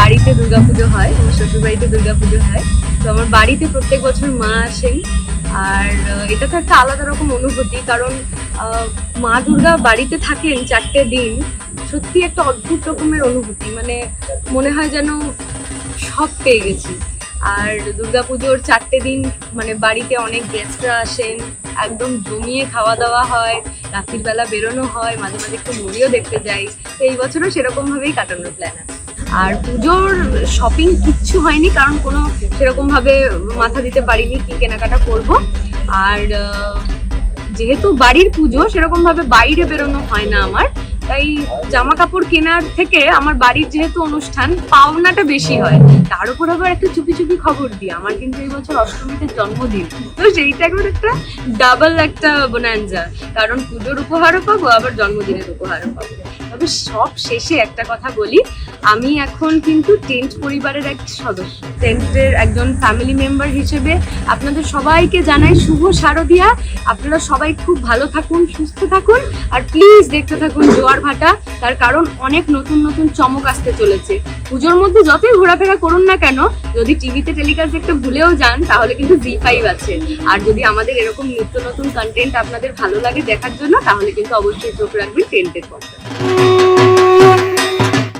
বাড়িতে দুর্গাপুজো হয়, আমার শ্বশুর বাড়িতে দুর্গাপুজো হয়। তো আমার বাড়িতে প্রত্যেক বছর মা আসেন। আর এটা তো একটা আলাদা রকম অনুভূতি, কারণ মা দুর্গা বাড়িতে থাকেন চারটে দিন। সত্যি একটা অদ্ভুত রকমের অনুভূতি মানে মনে হয় যেন সব পেয়ে গেছি। আর দুর্গাপুজোর চারটে দিন মানে বাড়িতে অনেক গেস্টরা আসেন, একদম জমিয়ে খাওয়া দাওয়া হয় রাত্রির বেলা বেরোনো হয়, মাঝে মাঝে একটু মুভিও দেখতে যাই। তো এই বছরও সেরকম ভাবেই কাটানোর প্ল্যান আছে। আর পুজোর শপিং কিচ্ছু হয়নি, কারণ কোনো সেরকম ভাবে মাথা দিতে পারিনি কি কেনাকাটা করব। আর যেহেতু বাড়ির পুজো সেরকম ভাবে বাইরে বেরোনো হয় না আমার। তাই জামা কাপড় কেনার থেকে আমার বাড়ির যেহেতু অনুষ্ঠান, পাওনাটা বেশি হয়। তার উপর আবার একটা চুপি চুপি খবর দিই। আমার কিন্তু এই বছর অষ্টমীতে জন্মদিন। তো সেইটা একবার একটা ডাবল একটা বোনাঞ্জা কারণ পুজোর উপহারও পাবো, আবার জন্মদিনের উপহারও পাবো। তবে সব শেষে একটা কথা বলি, আমি এখন কিন্তু টেন্ট পরিবারের এক সদস্য। টেন্টের একজন ফ্যামিলি মেম্বার হিসেবে আপনাদের সবাইকে জানাই শুভ শারদিয়া। আপনারা সবাই খুব ভালো থাকুন, সুস্থ থাকুন, আর প্লিজ দেখতে থাকুন জোয়ার ভাটা, তার কারণ অনেক নতুন নতুন চমক আসতে চলেছে। পুজোর মধ্যে যতই ঘোরাফেরা করুন না কেন, যদি টিভিতে টেলিকাস্ট দেখতে ভুলেও যান, তাহলে কিন্তু জি ফাইভ আছে। আর যদি আমাদের এরকম নিত্য নতুন কন্টেন্ট আপনাদের ভালো লাগে দেখার জন্য, তাহলে কিন্তু অবশ্যই চোখ রাখবেন টেন্টের পর্দায়